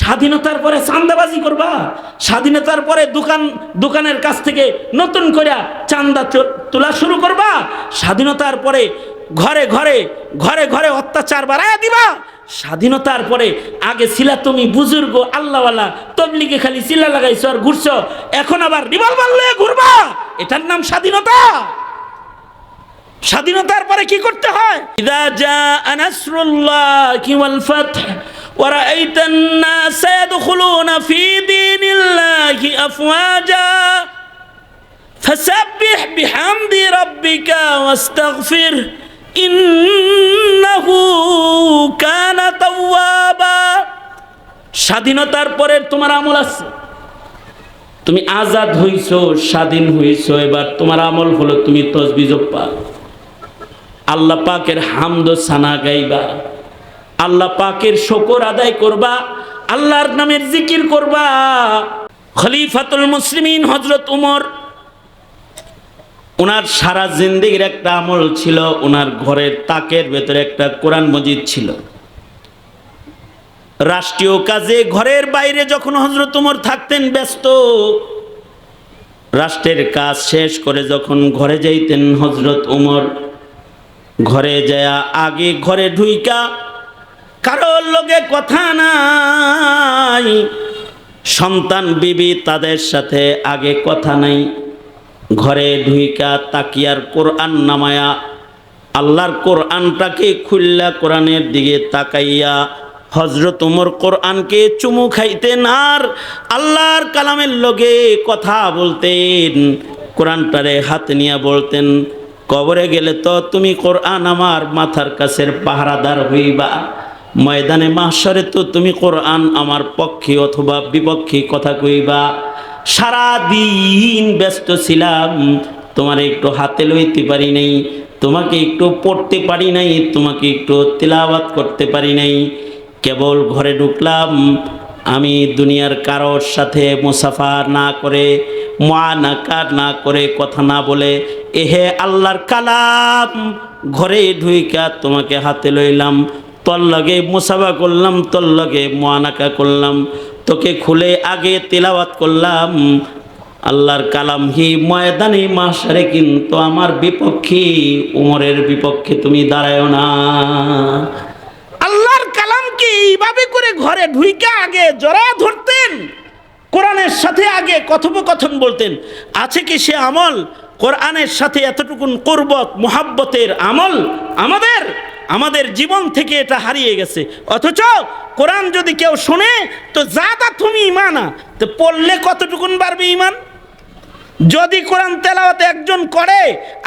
স্বাধীনতার পরে চান্দাবাজি করবা? স্বাধীনতার পরে দোকান, দোকানের কাছ থেকে নতুন করে চান্দা তোলা শুরু করবা? স্বাধীনতার পরে ঘরে ঘরে ঘরে ঘরে অত্যাচার বাড়ায় দিবা? স্বাধীনতার পরে আগে ছিলা তুমি বুজুর্গ, আল্লাহওয়ালা, তবলিগে খালি চিল্লা লাগাইছো আর ঘুরছো, এখন আবার রিভলভার লয়ে ঘুরবা? এটার নাম স্বাধীনতা। স্বাধীনতার পরে কি করতে হয়? ইদা জাআ নাসরুল্লাহি ওয়াল ফাতহ। ওয়া রাআইতান নাস ইয়াদখুলুনা ফি দীনিল্লাহি আফওয়াজা فسبح بحمد ربك واستغفر إنه كان توابا স্বাধীনতার পরে তোমার আমল আছে তুমি আজাদ হইছো স্বাধীন হইছো এবার তোমার আমল হলো তুমি তসবি জপ্পা আল্লাহ পাকের হামদ সানা গাইবা আল্লাহ পাকের শকর আদায় করবা, আল্লাহর নামের জিকির করবা। খলিফাতুল মুসলিমিন হজরত উমর ওনার সারা জিন্দিগির একটা আমল ছিল ওনার ঘরের তাকের ভেতরে একটা কোরআন মজিদ ছিল। রাষ্ট্রীয় কাজে ঘরের বাইরে যখন হজরত উমর থাকতেন ব্যস্ত, রাষ্ট্রের কাজ শেষ করে যখন ঘরে যাইতেন হজরত উমর, ঘরে যায়া আগে ঘরে ঢুইকা কারোর লগে কথা নাই। সন্তান, বিবি তাদের সাথে আগে কথা নাই। ঘরে ঢুইকা তাকিয়ার কোরআন নামায়া, আল্লাহর কোরআনটাকে খুললা কোরআনের দিকে তাকাইয়া হজরত উমর কোরআনকে চুমু খাইতেন আর আল্লাহর কালামের লগে কথা বলতেন। কোরআনটারে হাত নিয়ে বলতেন, কবরে গেলে তো তুমি কোরআন আমার মাথার কাছের পাহারাদার হইবা। ময়দানে মাহসরে তো তুমি কোরআন আমার পক্ষে অথবা বিপক্ষে কথা কইবা। সারা দিন ব্যস্ত ছিলাম, তোমার একটু হাতে লইতে পারি নাই, তোমাকে একটু পড়তে পারি নাই, তোমাকে একটু তেলাওয়াত করতে পারি নাই। কেবল ঘরে ঢুকলাম, আমি দুনিয়ার কারোর সাথে মুসাফা না করে মানাকার না করে কথা না বলে, এহে আল্লাহর কালাম, ঘরে ঢুইকা তোমাকে হাতে লইলাম। তোর লগে মুসাফা করলাম, তল্লগে লগে মোয়ানাকা করলাম। তোকে খুলে আগে তেলাওয়াত করলাম। আল্লাহর কালাম হি ময়দানে মাসারে কিন্তু আমার বিপক্ষে, উমরের বিপক্ষে তুমি দাঁড়ায় না। আল্লাহর কালামকে এইভাবে করে ঘরে ঢুইকা আগে জড়া ধরতেন, কোরআনের সাথে আগে কথোপকথন বলতেন, আছে কি সে আমল? কোরআনের সাথে এতটুকুন করবত, মোহাব্বতের আমল আমাদের? আমাদের জীবন থেকে এটা হারিয়ে গেছে। অথচ কোরআন যদি কেউ শুনে, তো যাদা তুমি ইমানা, তো পড়লে কতটুকুন বাড়বে ইমান? যদি কোরআন তেলাওয়াত একজন করে,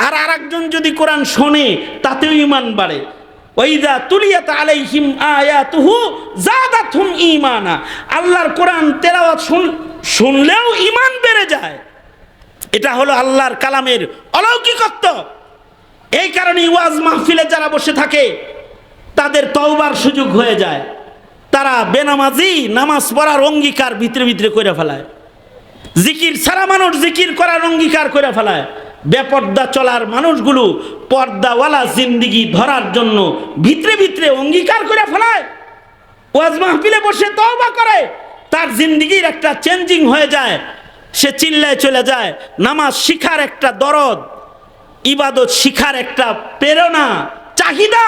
আর আরেকজন যদি কোরআন শোনে, তাতেও ইমান বাড়ে। ওইদা তুলিয়াত আলাইহিম আয়াতুহু জাদাতহুম ঈমানা। আল্লাহর কোরআন তেলাওয়াত শুন, শুনলেও ইমান বেড়ে যায়। এটা হলো আল্লাহর কালামের অলৌকিকত্ব। এই কারণে ওয়াজ মাহফিলে যারা বসে থাকে, তাদের তওবার সুযোগ হয়ে যায়। তারা বেনামাজি, নামাজ পড়ার অঙ্গীকার ভিতরে ভিতরে করে ফেলায়। জিকির সারা মানুষ জিকির করার অঙ্গীকার করে ফেলায়। বেপর্দা চলার মানুষগুলো পর্দাওয়ালা জিন্দিগি ধরার জন্য ভিতরে ভিতরে অঙ্গীকার করে ফেলায়। ওয়াজ মাহফিলে বসে তওবা করে, তার জিন্দিগির একটা চেঞ্জিং হয়ে যায়। সে চিল্লায় চলে যায়। নামাজ শিখার একটা দরদ ইবাদত শিখার একটা প্রেরণা, চাহিদা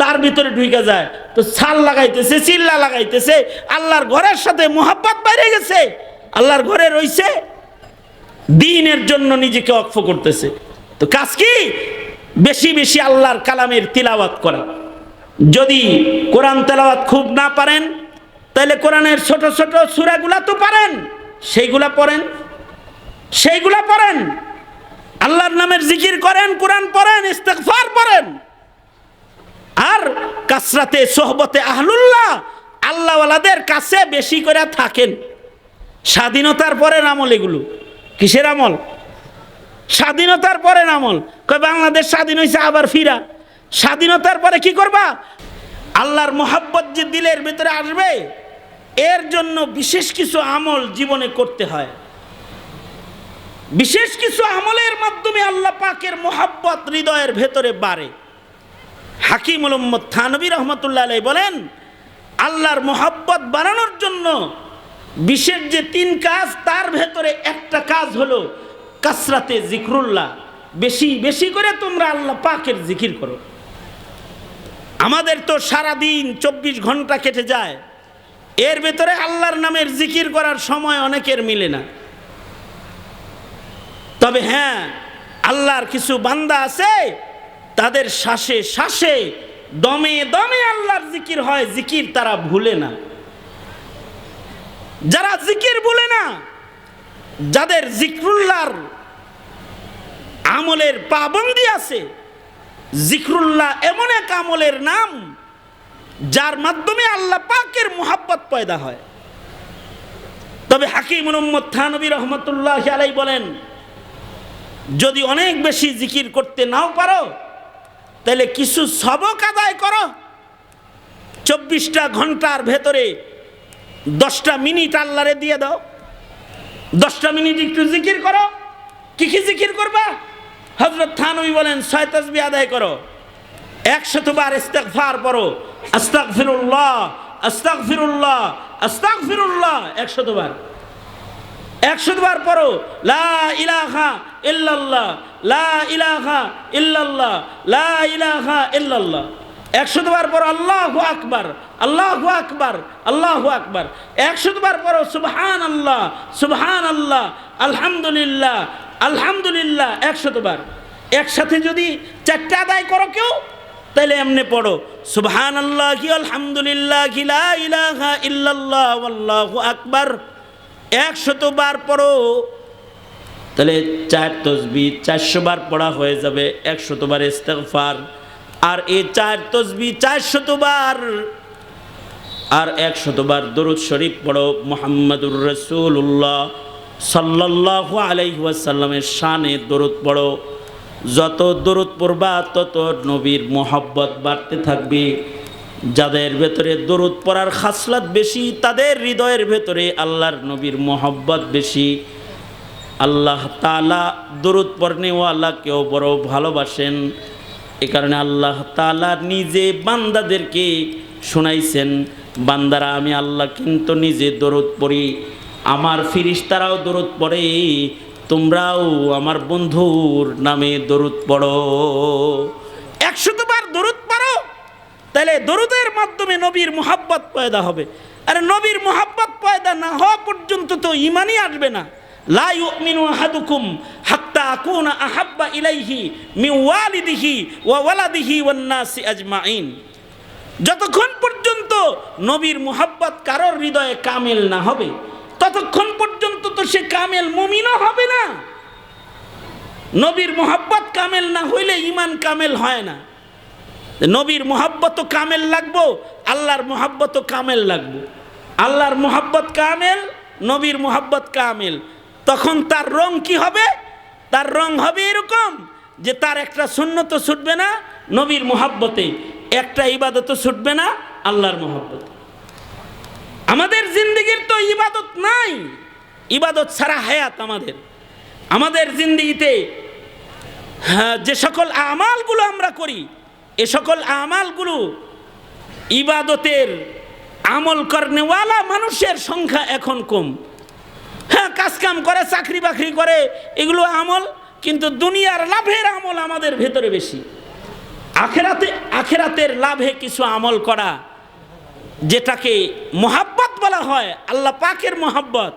তার ভিতরে ঢুকে যায়। তো ছাল লাগাইতেছে, চিল্লা লাগাইতেছে, আল্লাহর ঘরের সাথে মোহাব্বত বাইরে গেছে, আল্লাহর ঘরে রইছে, দিনের জন্য নিজেকে অক্ষ করতেছে। তো কাজ কি? বেশি বেশি আল্লাহর কালামের তিলাওয়াত করা। যদি কোরআন তেলাওয়াত খুব না পারেন, তাহলে কোরআনের ছোট ছোট সুরাগুলা তো পারেন, সেইগুলা পড়েন সেইগুলা পড়েন। আল্লাহর নামের জিকির করেন, কোরআন পড়েন, ইস্তেগফার পড়েন। আর কাসরাতে, সোহবতে আহলুল্লাহ, আল্লাহওয়ালাদের কাছে বেশি করে থাকেন। স্বাধীনতার পরের আমল এগুলো। কিসের আমল? স্বাধীনতার পরের আমল। কয়, বাংলাদেশ স্বাধীন হয়েছে আবার ফিরা। স্বাধীনতার পরে কি করবা? আল্লাহর মোহাব্বত যে দিলের ভিতরে আসবে, এর জন্য বিশেষ কিছু আমল জীবনে করতে হয়। বিশেষ কিছু আমলের মাধ্যমে আল্লাহ পাকের মোহাব্বত হৃদয়ের ভেতরে বাড়ে। হাকিম মোহাম্মদ থানবী রহমতুল্লাহ আলাই বলেন, আল্লাহর মোহাব্বত বানানোর জন্য বিশেষ যে তিন কাজ, তার ভেতরে একটা কাজ হলো কাসরাতে জিক্রুল্লাহ। বেশি বেশি করে তোমরা আল্লাহ পাকের জিকির করো। আমাদের তো সারা দিন চব্বিশ ঘণ্টা কেটে যায়। এর ভেতরে আল্লাহর নামের জিকির করার সময় অনেকের মিলে না। তবে হ্যাঁ আল্লাহর কিছু বান্দা আছে, তাদের শ্বাসে শ্বাসে, দমে দমে আল্লাহর জিকির হয়, জিকির তারা ভুলে না। যারা জিকির ভুলে না, যাদের জিক্রুল্লাহর আমলের পাবন্দি আছে, জিক্রুল্লাহ এমন এক আমলের নাম, যার মাধ্যমে আল্লাহ পাকের মোহাব্বত পয়দা হয়। তবে হাকিম মোহাম্মদ থানবী রহমতুল্লাহ আলাই বলেন যদি অনেক বেশি জিকির করতে নাও পারো, তাহলে কিছু সবক আদায় করো। চব্বিশটা ঘণ্টার ভেতরে দশটা মিনিট আল্লাহরে দিয়ে দাও। দশটা মিনিট একটু জিকির করো। কি কি জিকির করবা? হজরত থানবী বলেন, ছয় তসবি আদায় করো। একশতবার ইস্তেগফার পড়ো। আস্তাগফিরুল্লাহ আস্তাগফিরুল্লাহ আস্তাগফিরুল্লাহ, একশতবার। একশতবার পড়ো। লা ইলাহা ইল্লাল্লাহ, লা ইলাহা ইল্লাল্লাহ, লা ইলাহা ইল্লাল্লাহ। একশতবার পড়ো, আল্লাহু আকবার আল্লাহু আকবার আল্লাহু আকবার। একশতবার পড়ো সুবহান আল্লাহ সুবহান আল্লাহ আলহামদুলিল্লাহ আলহামদুলিল্লাহ একশতবার একসাথে যদি চারটা আদায় করো কেউ তাহলে এমনি পড়ো সুবহান আল্লাহ কি আলহামদুলিল্লাহ কি লা ইলাহা ইল্লাল্লাহ আল্লাহু আকবার। একশতবার পড়ো, তাহলে চার তসবি চারশো বার পড়া হয়ে যাবে একশতবার ইস্তেগফার, আর এই চার তসবি চারশতবার আর একশতবার দরুদ শরীফ পড়ো মোহাম্মদুর রসুল্লাহ সাল্লাহ আলাইসাল্লামের শানে দরুদ পড়ো। যত দরুদ পড়বা, তত নবীর মোহব্বত বাড়তে থাকবে। যাদের ভেতরে দরুদ পড়ার খাসলাত বেশি, তাদের হৃদয়ের ভেতরে আল্লাহর নবীর মোহব্বত বেশি। আল্লাহ তালা দরুদ পড়নেওয়ালাকেও বড় ভালোবাসেন। এ কারণে আল্লাহ তালা নিজে বান্দাদেরকে শোনাইছেন, বান্দারা, আমি আল্লাহ কিন্তু নিজে দরদ পড়ি। আমার ফিরিস্তারাও দরদ পড়ে, তোমরাও আমার বন্ধুর নামে দরুদ পড়ো। দরুদ পড়ো তাহলে দরুদের মাধ্যমে নবীর মোহাব্বত পয়দা হবে। আরে নবীর মোহাব্বত পয়দা না হওয়া পর্যন্ত তো ইমানই আসবে না। লা ইউমিনু আহাদুকুম হাত্তা আকুনা আহাব্বা ইলাইহি মি ওয়ালিদিহি ওয়া ওয়ালাদিহি ওয়ান নাসি আজমাইন যতক্ষণ পর্যন্ত নবীর মোহাব্বত কারোর হৃদয়ে কামেল না হবে, ততক্ষণ পর্যন্ত তো সে কামেল মুমিনও হবে না। নবীর মোহাব্বত কামেল না হইলে ইমান কামেল হয় না। নবীর মোহাব্বত কামেল লাগবো আল্লাহর মোহাব্বত কামেল লাগবো। আল্লাহর মোহাব্বত কামেল নবীর মোহাব্বত কামেল। তখন তার রং কি হবে? তার রং হবে এরকম যে তার একটা সুন্নত ছুটবে না নবীর মোহাব্বতে একটা ইবাদত ছুটবে না আল্লাহর মোহাব্বতে। আমাদের জিন্দগির তো ইবাদত নাই। ইবাদত ছাড়া হায়াত আমাদের। আমাদের জিন্দগিতে হ্যাঁ, যে সকল আমালগুলো আমরা করি এ সকল আমালগুলো ইবাদতের আমল করনেওয়ালা মানুষের সংখ্যা এখন কম। হ্যাঁ কাজ কাম করে, চাকরি বাকরি করে, এগুলো আমল, কিন্তু দুনিয়ার লাভের আমল আমাদের ভেতরে বেশি। আখেরাতে, আখেরাতের লাভে কিছু আমল করা, যেটাকে মোহাব্বত বলা হয়, আল্লাহ পাকের মোহাব্বত,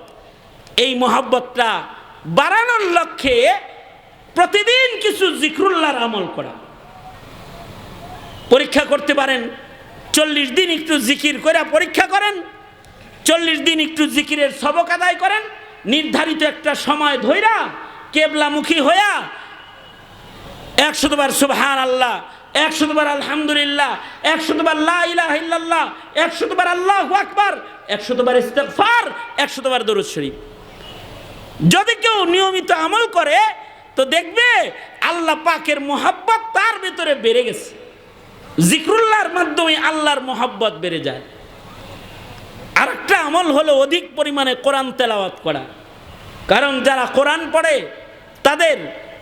এই মোহাব্বতটা বাড়ানোর লক্ষ্যে প্রতিদিন কিছু জিক্রুল্লাহর আমল করা। পরীক্ষা করতে পারেন। চল্লিশ দিন একটু জিকির করে পরীক্ষা করেন। চল্লিশ দিন একটু জিকিরের সবক আদায় করেন। নির্ধারিত একটা সময় ধৈরা কেবলামুখী হইয়া একশতবার সুবহান আল্লাহ একশতবার আলহামদুলিল্লাহ, একশতবার লা ইলাহা ইল্লাল্লাহ, একশতবার আল্লাহু আকবার, একশতবার ইস্তেগফার, একশতবার দরুদ শরীফ। যদি কেউ নিয়মিত আমল করে, তো দেখবে আল্লাহ পাকের মোহাব্বত তার ভিতরে বেড়ে গেছে। জিক্রুল্লাহর মাধ্যমে আল্লাহর মোহাব্বত বেড়ে যায়। আরেকটা আমল হলো অধিক পরিমাণে কোরআন তেলাওয়াত করা। কারণ যারা কোরআন পড়ে, তাদের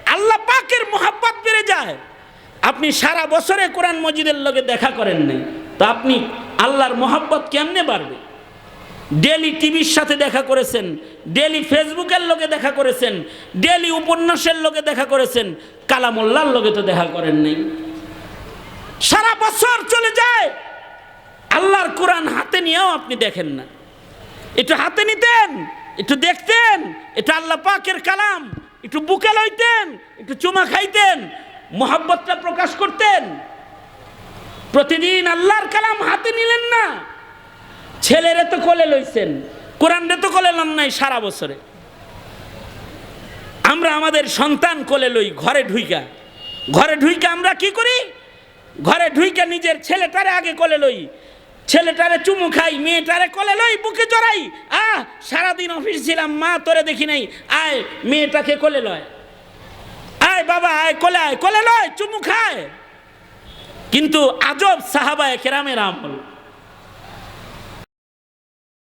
আল্লাহ পাকের মোহাব্বত বেড়ে যায়। আপনি সারা বছরে কোরআন মজিদের লোকে দেখা করেন নাই। তো আপনি আল্লাহর মোহাব্বত কেমনে বাড়বে? ডেলি টিভির সাথে দেখা করেছেন ডেলি ফেসবুকের লোকে দেখা করেছেন ডেলি উপন্যাসের লোকে দেখা করেছেন কালামোল্লার লোকে তো দেখা করেন নাই। সারা বছর চলে যায়। আল্লাহর কোরআন হাতে নিয়েও আপনি দেখেন না। একটু হাতে নিতেন, একটু দেখতেন এটা আল্লাহ পাকের কালাম, একটু বুকে লইতেন, একটু চুমা খাইতেন, মোহাব্বতটা প্রকাশ করতেন। প্রতিদিন আল্লাহর কালাম হাতে নিলেন না। ছেলেরে তো কোলে লইছেন, কোরআনরে তো কোলে লন নাই সারা বছরে। আমরা আমাদের সন্তান কোলে লই, ঘরে ঢুইকা। ঘরে ঢুইকা আমরা কি করি? ঘরে ঢুইকে নিজের ছেলেটারে আগে কোলে লই, ছেলেটারে চুমু খাই, মেয়েটারে কোলে লই, বুকে জড়াই, আহ, সারাদিন অফিস ছিলাম, মা তোরে দেখি নাই, আয়, মেয়েটাকে কোলে লয়। আয় বাবা, আয়, কোলে আয়, কোলে লয়, চুমু খায়। কিন্তু আজব সাহাবায় কেরামের আমল।